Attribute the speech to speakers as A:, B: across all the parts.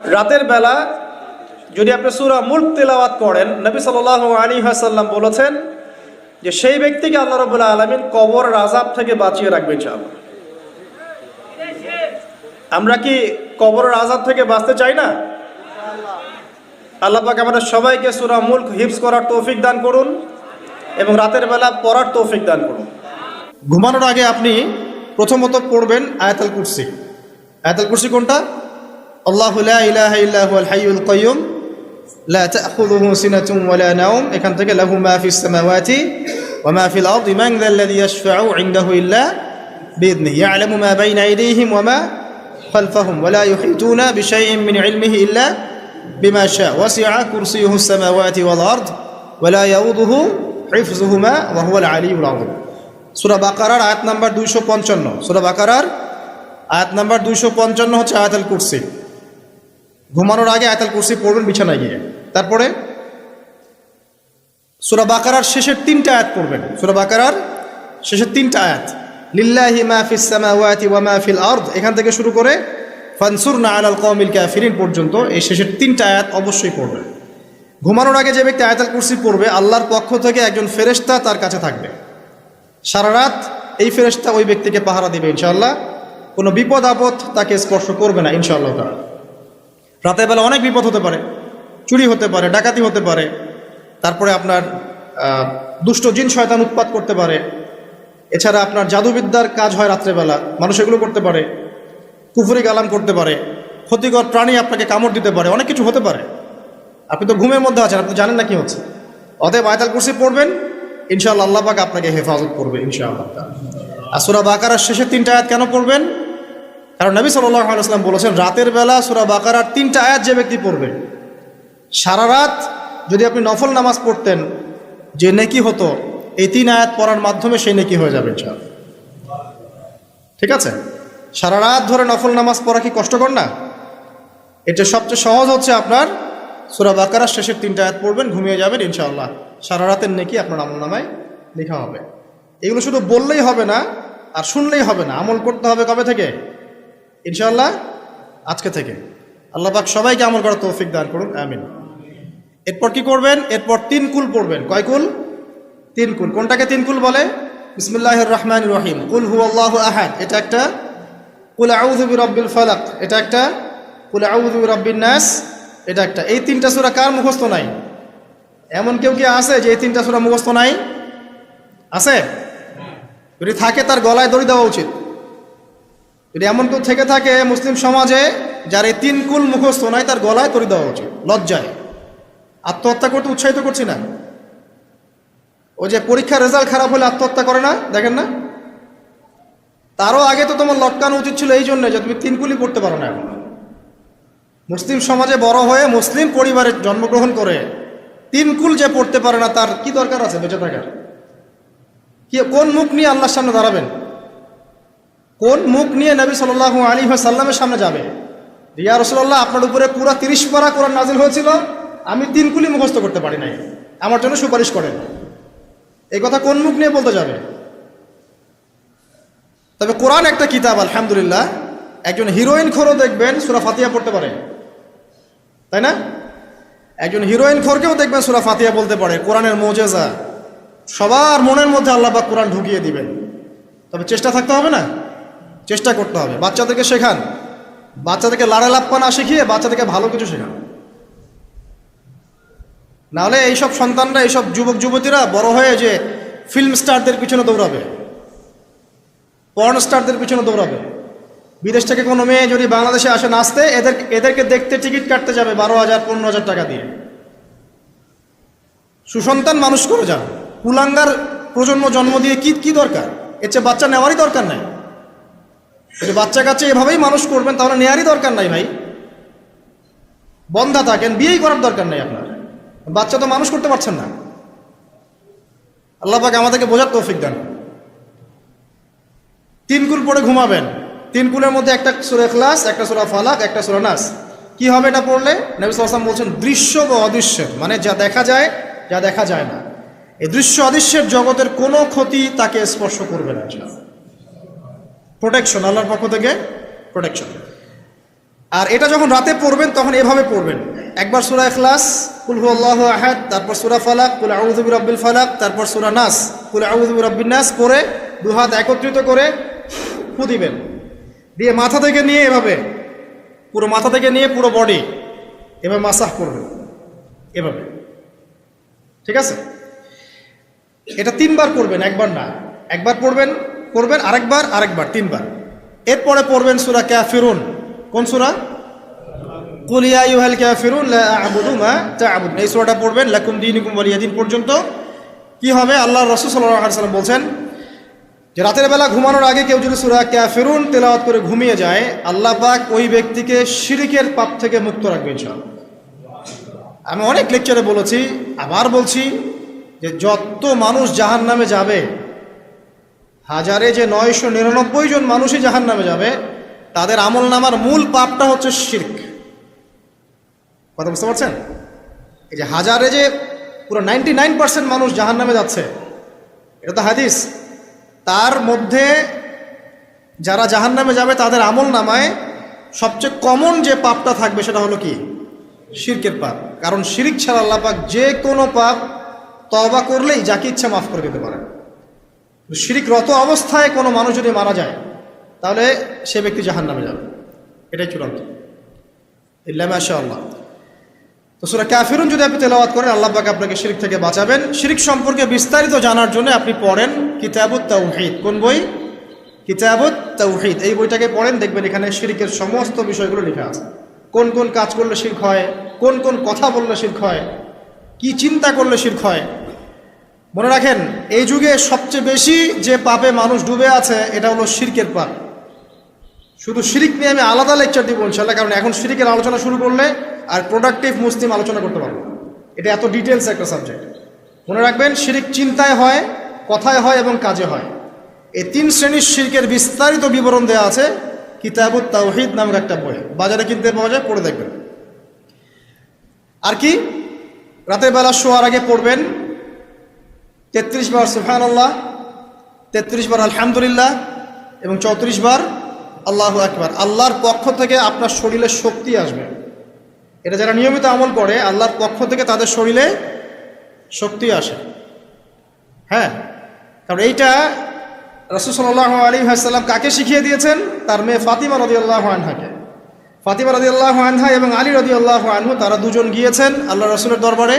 A: রাতের বেলা যদি আপনি সুরা মুল্ক তেলাওয়াত করেন নবী সাল আলী হাসাল্লাম বলেছেন যে সেই ব্যক্তিকে আল্লাহ রবুল্লাহ আলমিন কবর রাজাব থেকে বাঁচিয়ে রাখবে ইনশাআল্লাহ। আমরা কি কবর আজাব থেকে বাঁচতে চাই না? আল্লাহ পাক আমাদের সবাইকে সুরা মুল্ক হিপস করার তৌফিক দান করুন এবং রাতের বেলা পড়ার তৌফিক দান করুন। ঘুমানোর আগে আপনি প্রথমত পড়বেন আয়াতাল কুরসি। আয়াতাল কুরসি কোনটা? الله لا إله إلا هو الحي القيوم لا تأخذه سنة ولا نوم এখান থেকে له ما في السماوات وما في الأرض من ذا الذي يشفع عنده إلا بإذنه يعلم ما بين أيديهم وما خلفهم ولا يحيطون بشيء من علمه إلا بما شاء وسع كرسيه السماوات والأرض ولا يؤوده حفظهما وهو العلي العظيم سورة বাকারার আয়াত نمبر 255 سورة সুরা বাকারার نمبر 255 هو পঞ্চান্ন الكرسي ঘুমানোর আগে আয়তাল কুরসি পড়বেন, বিছানায় গিয়ে। তারপরে সূরা বাকারার শেষের তিনটা আয়াত পড়বেন। সূরা বাকারার শেষের তিনটা আয়াত। লিল্লাহি মা ফিস সামাওয়াতি ওয়া মা ফিল আরদ। এখান থেকে শুরু করে ফানসুর ফানসুরনা আলাল কওমিল কাফিরিন পর্যন্ত এই শেষের তিনটা আয়াত অবশ্যই পড়বেন। ঘুমানোর আগে যে ব্যক্তি আয়াতুল কুরসি পড়বে, আল্লাহর পক্ষ থেকে একজন ফেরেশতা তার কাছে থাকবে। সারা রাত এই ফেরেশতা ওই ব্যক্তিকে পাহারা দিবে, ইনশাআল্লাহ। কোনো বিপদ আপদ তাকে স্পর্শ করবে না, ইনশাআল্লাহ তাআলা। রাতের বেলা অনেক বিপদ হতে পারে, চুরি হতে পারে, ডাকাতি হতে পারে, তারপরে আপনার দুষ্ট জিন শয়তান উৎপাত করতে পারে, এছাড়া আপনার জাদুবিদ্যার কাজ হয় রাত্রেবেলা মানুষ এগুলো করতে পারে, কুফুরি গালাম করতে পারে, ক্ষতিকর প্রাণী আপনাকে কামড় দিতে পারে, অনেক কিছু হতে পারে। আপনি তো ঘুমের মধ্যে আছেন, আপনি জানেন না কি হচ্ছে। অতএব আয়তাল কুরসি পড়বেন, ইনশাআল্লাহ আল্লাহ পাক আপনাকে হেফাজত করবে, ইনশাআল্লাহ। আর সুরা বাকারার শেষে তিনটা আয়াত কেন পড়বেন? কারণ নবী আলাইসলাম বলেছেন, রাতের বেলা সুরা বাকারার তিনটা আয়াত যে ব্যক্তি পড়বে, সারা রাত যদি আপনি নফল নামাজ পড়তেন, যে নেকি হতো, এই তিন আয়াত পড়ার মাধ্যমে সেই নেকি হয়ে যাবে ঠিক আছে? সারা রাত ধরে নফল নামাজ পড়া কি কষ্টকর না? এটা সবচেয়ে সহজ হচ্ছে আপনার সুরা বাকারার শেষের তিনটা আয়াত পড়বেন, ঘুমিয়ে যাবেন ইনশাআল্লাহ। সারা রাতের নেকি আপনার আমল নামায় লেখা হবে। এগুলো শুধু বললেই হবে না, আর শুনলেই হবে না। আমল করতে হবে কবে থেকে? ইনশাআল্লাহ আজকে থেকে। আল্লাহ পাক সবাইকে আমল করার তৌফিক দান করুন, আমিন। এরপর কি করবেন? এরপর তিন কুল পড়বেন। কয় কুল? তিন কুল। কোনটাকে তিন কুল বলে? বিসমুল্লাহ রহমান রহিম। কুল হু আল্লাহ আহাদ। এটা একটা? কুল আউযু রব্বিল ফালাক। এটা একটা? কুল আউযু রব্বিন নাস। এটা একটা। এই তিনটা সূরা কার মুখস্থ নাই? এমন কেউ কি আছে যে এই তিনটা সূরা মুখস্থ নাই? আছে? যদি থাকে তার গলায় দড়ি দেওয়া উচিত। যদি এমন কেউ থেকে থাকে মুসলিম সমাজে যার এই তিন কুল মুখস্থ নাই, তার গলায় দড়ি দেওয়া উচিত, লজ্জায়। আত্মহত্যা করতে উৎসাহিত করছি না। ওই যে পরীক্ষার রেজাল্ট খারাপ হলে আত্মহত্যা করে না, দেখেন না? তারও আগে তো তোমার লটকানো উচিত ছিল এই জন্য যে তুমি তিন কুলি পড়তে পারো না এখন। মুসলিম সমাজে বড় হয়ে মুসলিম পরিবারে জন্মগ্রহণ করে তিন কুল যে পড়তে পারে না, তার কি দরকার আছে বেঁচে থাকার? কি কোন মুখ নিয়ে আল্লাহর সামনে দাঁড়াবেন? কোন মুখ নিয়ে নবী সাল আলী সাল্লামের সামনে যাবে? রিয়া রসল্লাহ আপনার উপরে পুরো তিরিশ পারা কোরআন নাজিল হয়েছিল, আমি তিন কুলি মুখস্থ করতে পারি নাই। আমার জন্য সুপারিশ করেন। এই কথা কোন মুখ নিয়ে বলতে যাবে? তবে কোরআন একটা কিতাব, আলহামদুলিল্লাহ। একজন হিরোইন খোরও দেখবেন, সুরা ফাতিয়া পড়তে পারে। তাই না? একজন হিরোইন খোরকেও দেখবেন, সুরা ফাতিয়া বলতে পারে। কোরআনের মোজেজা। সবার মনের মধ্যে আল্লাহ পাক কোরআন ঢুকিয়ে দিবেন। তবে চেষ্টা থাকতে হবে না? চেষ্টা করতে হবে। বাচ্চাদেরকে শেখান। বাচ্চাদেরকে লাড়ে লাপ্পা না শিখিয়ে বাচ্চাদেরকে ভালো কিছু শেখান। নাহলে এইসব সন্তানরা, এইসব যুবক যুবতীরা বড় হয়ে যে ফিল্ম স্টারদের পিছনে দৌড়াবে পর্ন স্টারদের পিছনে দৌড়াবে। বিদেশ থেকে কোনো মেয়ে যদি বাংলাদেশে আসে নাচতে, এদের, এদেরকে দেখতে টিকিট কাটতে যাবে বারো হাজার, পনেরো হাজার টাকা দিয়ে। সুসন্তান মানুষ করে যান। কুলাঙ্গার প্রজন্ম জন্ম দিয়ে কি কি দরকার? এর চেয়ে বাচ্চা নেওয়ারই দরকার নাই। যদি বাচ্চা কাচ্চা এভাবেই মানুষ করবেন, তাহলে নেওয়ারই দরকার নাই ভাই। বন্ধা থাকেন, বিয়েই করার দরকার নাই আপনার। বাচ্চা তো মানুষ করতে পারছেন না। আল্লাহ পাকে আমাদেরকে বোঝার তৌফিক দেন। তিন কুল পড়ে ঘুমাবেন। তিন কুলের মধ্যে একটা সুরা ক্লাস একটা সুরা ফালাক, একটা সুরা নাস। কি হবে এটা পড়লে? নবী বলছেন, দৃশ্য বা অদৃশ্য মানে যা দেখা যায়, যা দেখা যায় না। এই দৃশ্য অদৃশ্যের জগতের কোনো ক্ষতি তাকে স্পর্শ করবে না প্রোটেকশন আল্লাহর পক্ষ থেকে প্রোটেকশন আর এটা যখন রাতে পড়বেন, তখন এভাবে পড়বেন। একবার সুরা ইখলাস, কুল আল্লাহ আহাদ তারপর সুরা ফালাক, কুল আউযু রব্বিল ফালাক তারপর সুরা নাস, কুল আউযু রব্বিন নাস পড়ে দু হাত একত্রিত করে ফু দিবেন। দিয়ে মাথা থেকে নিয়ে এভাবে, পুরো মাথা থেকে নিয়ে পুরো বডি এভাবে মাসাহ করবেন। এভাবে। ঠিক আছে? এটা তিনবার করবেন একবার না। একবার পড়বেন করবেন আরেকবার আরেকবার, তিনবার। এরপরে পড়বেন সুরা ক্যাফিরুন কোন সুরা? কুলিয়া ইউহাল ক্যাফিরুন আ'বুদু মা তা'বুদুন। এই সূরাটা পড়বেন, লাকুম দীনুকুম ওয়ালিয়াদিন পর্যন্ত। কি হবে? আল্লাহ রাসূল সাল্লাল্লাহু সাল্লাম বলছেন যে রাতের বেলা ঘুমানোর আগে কেউ যদি সূরা ক্যাফিরুন তেলাওয়াত করে ঘুমিয়ে যায়, আল্লাহ পাক ওই ব্যক্তিকে শিরিকের পাপ থেকে মুক্ত রাখবে ইনশাআল্লাহ। আমি অনেক লেকচারে বলেছি, আবার বলছি যে যত মানুষ জাহান নামে যাবে হাজারে যে নয়শো নিরানব্বই জন মানুষই জাহান নামে যাবে, তাদের আমল নামার মূল পাপটা হচ্ছে শির্ক। কথা বুঝতে পারছেন? এই যে হাজারে যে পুরো নাইনটি নাইন পার্সেন্ট মানুষ জাহান নামে যাচ্ছে, এটা তো হাদিস। তার মধ্যে যারা জাহান নামে যাবে, তাদের আমল নামায় সবচেয়ে কমন যে পাপটা থাকবে সেটা হলো কি? শিরকের পাপ। কারণ শিরিক ছাড়া আল্লাহ পাক যে কোনো পাপ তবা করলেই যাকে ইচ্ছা মাফ করে দিতে পারে শিরিকরত অবস্থায় কোনো মানুষ যদি মারা যায়, তাহলে সে ব্যক্তি জাহান নামে যাবে। এটাই চূড়ান্ত। ইল্লাম আল্লাহ তো সুরা ক্যাফিরুন যদি আপনি তেলাওয়াত করেন, আল্লাহ পাক আপনাকে শিরিক থেকে বাঁচাবেন। শিরিক সম্পর্কে বিস্তারিত জানার জন্য আপনি পড়েন কিতাবুত তাওহিদ। কোন বই? কিতাবুত তাওহিদ। এই বইটাকে পড়েন, দেখবেন এখানে শিরিকের সমস্ত বিষয়গুলো লেখা আছে। কোন কোন কাজ করলে শির্ক হয়, কোন কোন কথা বললে শির্ক হয়, কি চিন্তা করলে শির্ক হয় মনে রাখেন, এই যুগে সবচেয়ে বেশি যে পাপে মানুষ ডুবে আছে, এটা হলো শিরকের পাপ। শুধু শিরিক নিয়ে আমি আলাদা লেকচার দিব ইনশাল্লাহ কারণ এখন শিরিকের আলোচনা শুরু করলে আর প্রোডাক্টিভ মুসলিম আলোচনা করতে পারব এটা এত ডিটেলস একটা সাবজেক্ট মনে রাখবেন, শিরিক চিন্তায় হয়, কথায় হয় এবং কাজে হয়। এই তিন শ্রেণির শিরকের বিস্তারিত বিবরণ দেওয়া আছে, কিতাবুত তাওহিদ নামের একটা বই। বাজারে কিনতে পাওয়া যায়, পড়ে দেখবেন। আর কি? রাতের বেলা শোয়ার আগে পড়বেন তেত্রিশ বার সুফান আল্লাহ তেত্রিশ বার আলহামদুলিল্লাহ এবং চৌত্রিশ বার আল্লাহ একবার আল্লাহর পক্ষ থেকে আপনার শরীরে শক্তি আসবে। এটা যারা নিয়মিত আমল করে, আল্লাহর পক্ষ থেকে তাদের শরীরে শক্তি আসে। হ্যাঁ কারণ এইটা রসুসল্লাহ আলী হাসাল্লাম কাকে শিখিয়ে দিয়েছেন? তার মেয়ে ফাতিমা রদি আল্লাহ আনহাকে। ফাতিমা রদি আল্লাহ আনহা এবং আলী রদি আল্লাহ আনহু, তারা দুজন গিয়েছেন আল্লাহ রসুলের দরবারে।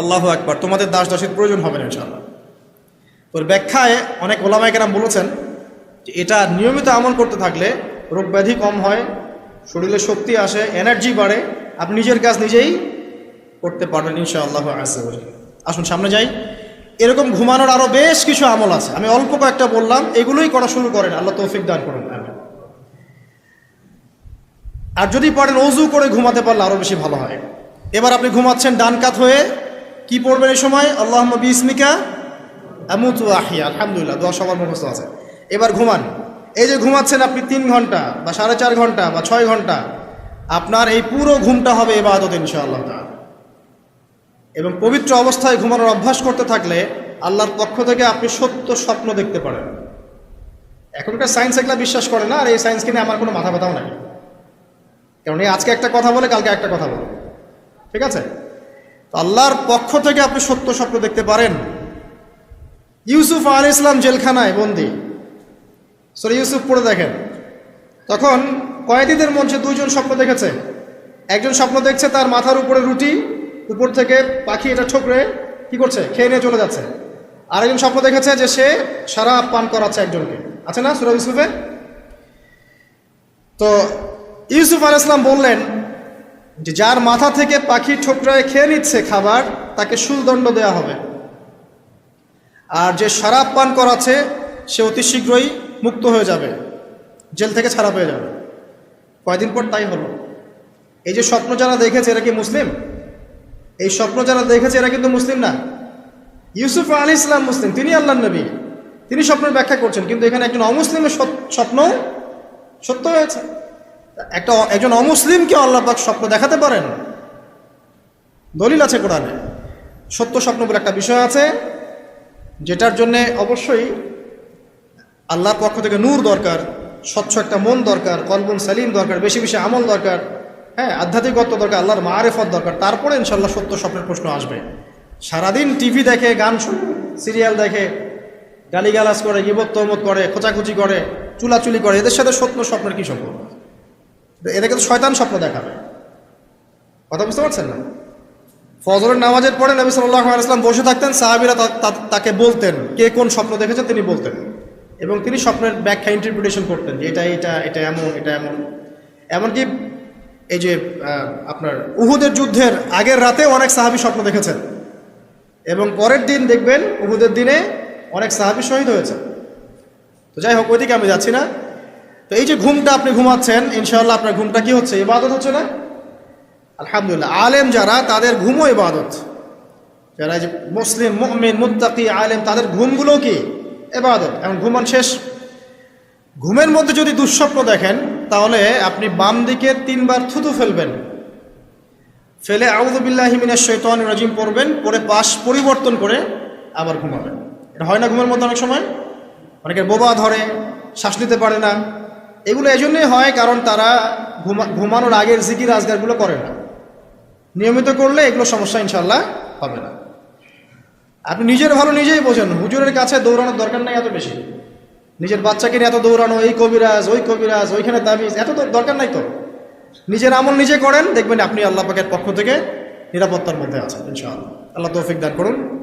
A: আল্লাহ একবার তোমাদের দাস দাসের প্রয়োজন হবে না ইনশাল্লাহ তোর ব্যাখ্যায় অনেক ওলামাইকেরাম বলেছেন যে এটা নিয়মিত আমল করতে থাকলে রোগ ব্যাধি কম হয়, শরীরে শক্তি আসে এনার্জি বাড়ে, আপনি নিজের কাজ নিজেই করতে পারবেন ইনশাআল্লাহ আসে আসুন সামনে যাই। এরকম ঘুমানোর আরও বেশ কিছু আমল আছে। আমি অল্প কয়েকটা বললাম, এগুলোই করা শুরু করেন, আল্লাহ তৌফিক দান করেন আর যদি পারেন অজু করে ঘুমাতে পারলে আরও বেশি ভালো হয়। এবার আপনি ঘুমাচ্ছেন ডান কাত হয়ে কি পড়বেন এই সময়? আল্লাহ বিসমিকা আমুতু আহিয়া আলহামদুলিল্লাহ, দোয়া সবার মুখস্থ আছে। এবার ঘুমান। এই যে ঘুমাচ্ছেন আপনি তিন ঘণ্টা বা সাড়ে চার ঘণ্টা বা ছয় ঘণ্টা, আপনার এই পুরো ঘুমটা হবে এবাদত ইনশাআল্লাহ। এবং পবিত্র অবস্থায় ঘুমানোর অভ্যাস করতে থাকলে আল্লাহর পক্ষ থেকে আপনি সত্য স্বপ্ন দেখতে পারেন। এখনকার সায়েন্স এগুলা বিশ্বাস করে না, আর এই সায়েন্সকে নিয়ে আমার কোনো মাথা ব্যথাও নাই। কারণ এই আজকে একটা কথা বলে, কালকে একটা কথা বলে। ঠিক আছে? আল্লাহর পক্ষ থেকে আপনি সত্য স্বপ্ন দেখতে পারেন। ইউসুফ আল ইসলাম জেলখানায়, বন্দি। সরি ইউসুফ পড়ে দেখেন। তখন কয়েদিদের মঞ্চে দুইজন স্বপ্ন দেখেছে। একজন স্বপ্ন দেখছে তার মাথার উপরে রুটি, উপর থেকে পাখি এটা ঠোকরে কি করছে, খেয়ে নিয়ে চলে যাচ্ছে। আরেকজন স্বপ্ন দেখেছে যে সে সারা পান করাচ্ছে একজনকে। আছে না সুরা ইউসুফে তো ইউসুফ আল ইসলাম বললেন যে যার মাথা থেকে পাখি ঠোকরায় খেয়ে নিচ্ছে খাবার, তাকে শুলদণ্ড দেওয়া হবে। আর যে শরাব পান করাচ্ছে, সে অতি শীঘ্রই মুক্ত হয়ে যাবে, জেল থেকে ছাড়া পেয়ে যাবে। কয়দিন পর তাই হলো। এই যে স্বপ্ন যারা দেখেছে, এরা কি মুসলিম? এই স্বপ্ন যারা দেখেছে, এরা কিন্তু মুসলিম না। ইউসুফ আলী ইসলাম মুসলিম, তিনি আল্লাহ নবী। তিনি স্বপ্নের ব্যাখ্যা করছেন, কিন্তু এখানে একজন অমুসলিমের স্বপ্ন সত্য হয়েছে। একটা একজন অমুসলিমকে আল্লাহ পাক স্বপ্ন দেখাতে পারেন? দলিল আছে কোরআনে। সত্য স্বপ্ন বলে একটা বিষয় আছে, যেটার জন্য অবশ্যই আল্লাহর পক্ষ থেকে নূর দরকার, স্বচ্ছ একটা মন দরকার, কলবুন সালিম দরকার, বেশি বেশি আমল দরকার হ্যাঁ আধ্যাত্মিকত্ব দরকার, আল্লাহর মারেফত দরকার, তারপরে ইনশাল্লাহ সত্য স্বপ্নের প্রশ্ন আসবে। সারাদিন টিভি দেখে, গান শুনে সিরিয়াল দেখে, গালিগালাজ করে, গিবত তহমত করে, খোঁচাখুচি করে, চুলাচুলি করে, এদের সাথে সত্য স্বপ্নের কী সম্পর্ক? এদেরকে তো শয়তান স্বপ্ন দেখাবে। কথা বুঝতে পারছেন না? ফজরের নামাজের পরে নবী সাল্লাহ আলাইসলাম বসে থাকতেন, সাহাবিরা তাকে বলতেন, কে কোন স্বপ্ন দেখেছেন তিনি বলতেন। এবং তিনি স্বপ্নের ব্যাখ্যা ইন্টারপ্রিটেশন করতেন যে এটা এটা এটা এমন এটা এমন। এমনকি এই যে আপনার উহুদের যুদ্ধের আগের রাতে অনেক সাহাবি স্বপ্ন দেখেছেন। এবং পরের দিন দেখবেন উহুদের দিনে অনেক সাহাবি শহীদ হয়েছে তো যাই হোক, ওইদিকে আমি যাচ্ছি না। তো এই যে ঘুমটা আপনি ঘুমাচ্ছেন ইনশাল্লাহ আপনার ঘুমটা কি হচ্ছে? ইবাদত হচ্ছে না? আলহামদুলিল্লাহ। আলেম যারা, তাদের ঘুমও ইবাদত। যারা যে মুসলিম, মুমিন, মুত্তাকি, আলেম, তাদের ঘুমগুলো কি? এবাদত এখন ঘুমান শেষ। ঘুমের মধ্যে যদি দুঃস্বপ্ন দেখেন, তাহলে আপনি বাম দিকে তিনবার থুতু ফেলবেন। ফেলে আউদুবিল্লাহিমিনের শৈতান রাজিম পড়বেন পরে পাশ পরিবর্তন করে আবার ঘুমাবেন। এটা হয় না ঘুমের মধ্যে অনেক সময়? অনেকের বোবা ধরে, শ্বাস নিতে পারে না। এগুলো এজন্যই হয় কারণ তারা ঘুমা ঘুমানোর আগের জিকির, আজগারগুলো করে না। নিয়মিত করলে এগুলো সমস্যা ইনশাল্লাহ হবে না। আপনি নিজের ভালো নিজেই বোঝেন। হুজুরের কাছে দৌড়ানোর দরকার নাই এত বেশি। নিজের বাচ্চাকে নিয়ে এত দৌড়ানো, এই কবিরাজ, ওই কবিরাজ, ওইখানে তাবিজ, এত দরকার নাই তো। নিজের আমল নিজে করেন, দেখবেন আপনি আল্লাহ পাকের পক্ষ থেকে নিরাপত্তার মধ্যে আছেন ইনশাআল্লাহ। আল্লাহ তৌফিক দান করুন।